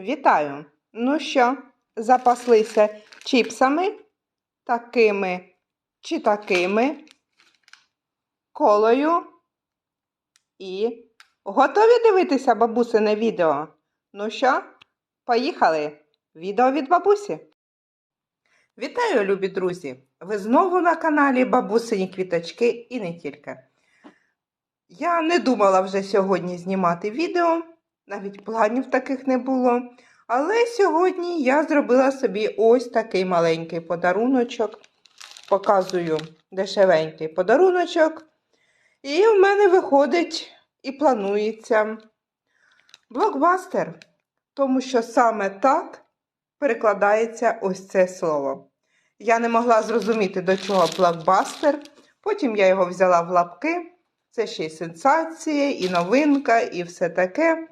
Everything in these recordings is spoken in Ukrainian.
Вітаю! Ну що, запаслися чіпсами такими чи такими, колою і готові дивитися бабусине відео? Ну що, поїхали? Відео від бабусі. Вітаю, любі друзі! Ви знову на каналі Бабусині Квіточки і не тільки. Я не думала вже сьогодні знімати відео, навіть планів таких не було. Але сьогодні я зробила собі ось такий маленький подаруночок. Показую дешевенький подаруночок. І в мене виходить і планується блокбастер, тому що саме так перекладається ось це слово. Я не могла зрозуміти, до чого блокбастер. Потім я його взяла в лапки. Це ще й сенсація, і новинка, і все таке.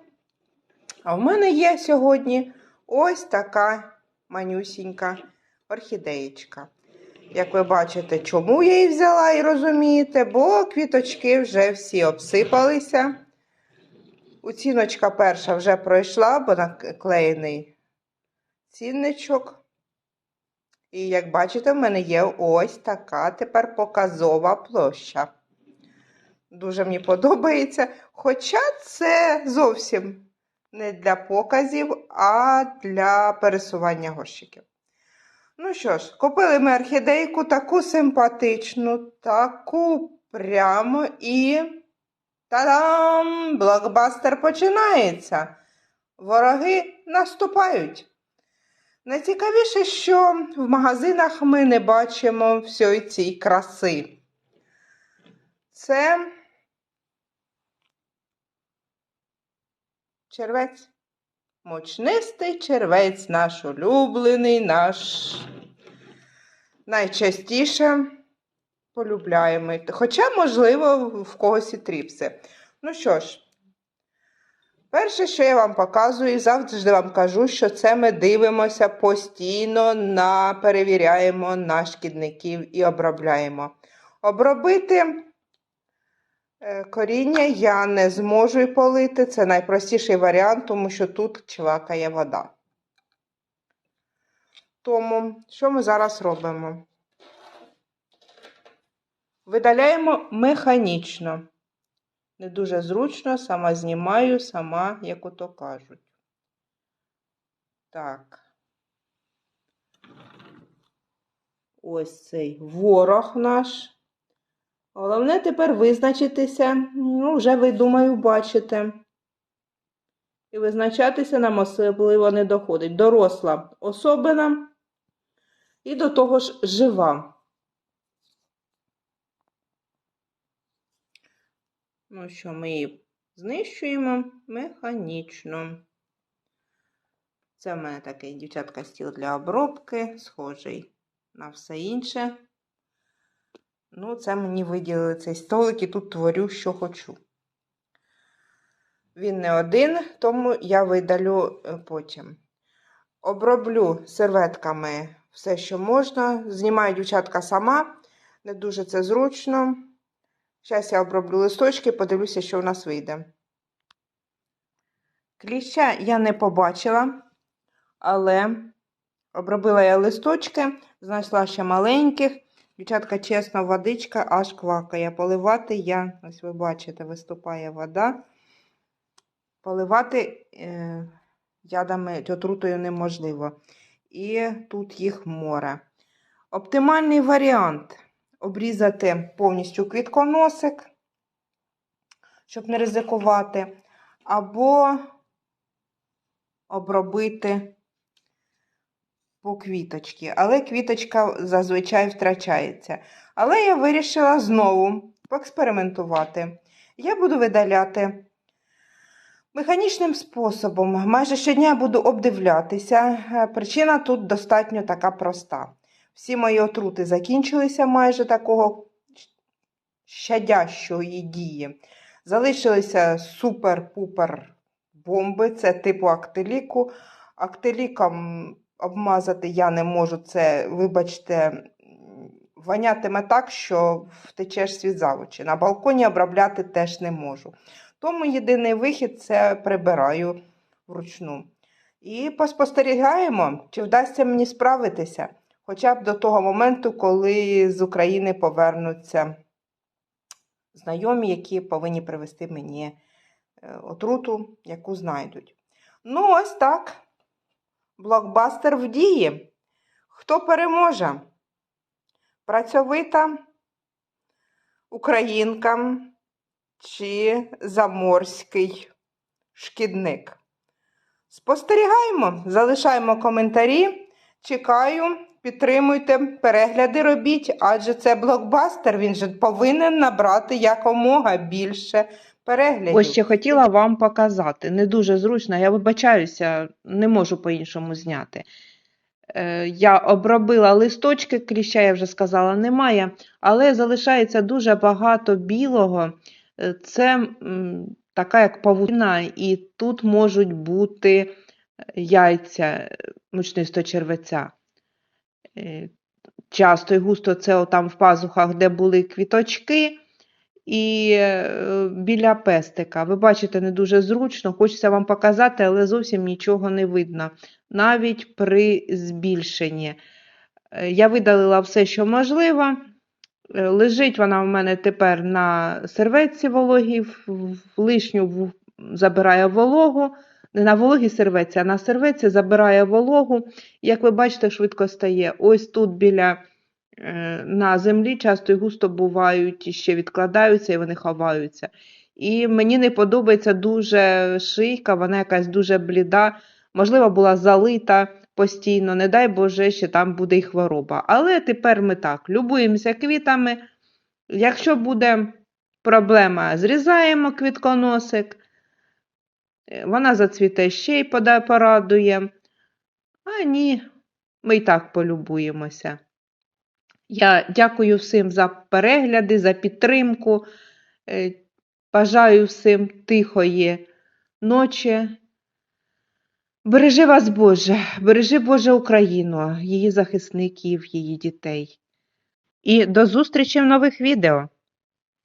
А в мене є сьогодні ось така манюсінька орхідеєчка. Як ви бачите, чому я її взяла і розумієте, бо квіточки вже всі обсипалися. Оціночка перша вже пройшла, бо наклеєний цінничок. І як бачите, в мене є ось така тепер показова площа. Дуже мені подобається. Хоча це зовсім не для показів, а для пересування горщиків. Ну що ж, купили ми орхідейку таку симпатичну, таку прямо і. Та-дам! Блокбастер починається. Вороги наступають. Найцікавіше, що в магазинах ми не бачимо всієї цієї краси. Це червець. Мучнистий червець, наш улюблений, наш найчастіше полюбляємий. Хоча, можливо, в когось і тріпси. Ну що ж, перше, що я вам показую, і завжди вам кажу, що це ми дивимося постійно, на, перевіряємо на шкідників і обробляємо. Обробити. Е, Коріння я не зможу і полити. Це найпростіший варіант, тому що тут чвакає вода. Тому, що ми зараз робимо? Видаляємо механічно. Не дуже зручно, сама знімаю, сама, як ото кажуть. Так. Ось цей ворог наш. Головне тепер визначитися, ну, вже ви, думаю, бачите. І визначатися нам особливо не доходить. Доросла особина і до того ж жива. Ну що, ми її знищуємо механічно. Це в мене такий дівчатка стіл для обробки, схожий на все інше. Ну, це мені виділили цей столик і тут творю, що хочу. Він не один, тому я видалю е, потім. Оброблю серветками все, що можна. Знімаю дівчатка сама, не дуже це зручно. Зараз я оброблю листочки, подивлюся, що у нас вийде. Кліща я не побачила, але обробила я листочки, знайшла ще маленьких. Дівчатка, чесно, водичка аж квакає. Поливати я, ось ви бачите, виступає вода. Поливати е, ядами отрутою неможливо. І тут їх море. Оптимальний варіант обрізати повністю квітконосик, щоб не ризикувати, або обробити по квіточці, але квіточка зазвичай втрачається. Але я вирішила знову поекспериментувати. Я буду видаляти механічним способом. Майже щодня буду обдивлятися. Причина тут достатньо така проста. Всі мої отрути закінчилися майже такого щадящої дії. Залишилися супер-пупер бомби, це типу актиліку. Актиліком обмазати я не можу. Це, вибачте, вонятиме так, що втечеш світ завочі. На балконі обробляти теж не можу. Тому єдиний вихід це прибираю вручну. І поспостерігаємо, чи вдасться мені справитися, хоча б до того моменту, коли з України повернуться знайомі, які повинні привезти мені е, отруту, яку знайдуть. Ну, ось так. Блокбастер в дії. Хто переможе? Працьовита українка чи заморський шкідник? Спостерігаємо, залишаємо коментарі. Чекаю, підтримуйте, перегляди робіть, адже це блокбастер, він же повинен набрати якомога більше переглядів. Ось ще хотіла вам показати. Не дуже зручно, я вибачаюся, не можу по-іншому зняти. Е, Я обробила листочки, кліща, я вже сказала, немає, але залишається дуже багато білого. Е, Це така як павутина, і тут можуть бути яйця е, мучнистого червеця. Е, Часто і густо це отам в пазухах, де були квіточки, і е, біля пестика. Ви бачите, не дуже зручно. Хочеться вам показати, але зовсім нічого не видно, навіть при збільшенні. Е, Я видалила все, що можливо. Е, Лежить вона в мене тепер на серветці вологій, лишню забирає вологу. Не на вологій серветці, а на серветці забирає вологу. Як ви бачите, швидко стає. Ось тут біля на землі часто і густо бувають, і ще відкладаються і вони ховаються. І мені не подобається дуже шийка, вона якась дуже бліда, можливо, була залита постійно, не дай Боже, ще там буде і хвороба. Але тепер ми так, любуємося квітами. Якщо буде проблема, зрізаємо квітконосик, е, вона зацвіте ще й порадує. А ні, ми й так полюбуємося. Я дякую всім за перегляди, за підтримку. Е, Бажаю всім тихої ночі. Бережи вас, Боже, бережи Боже Україну, її захисників, її дітей. І до зустрічі в нових відео.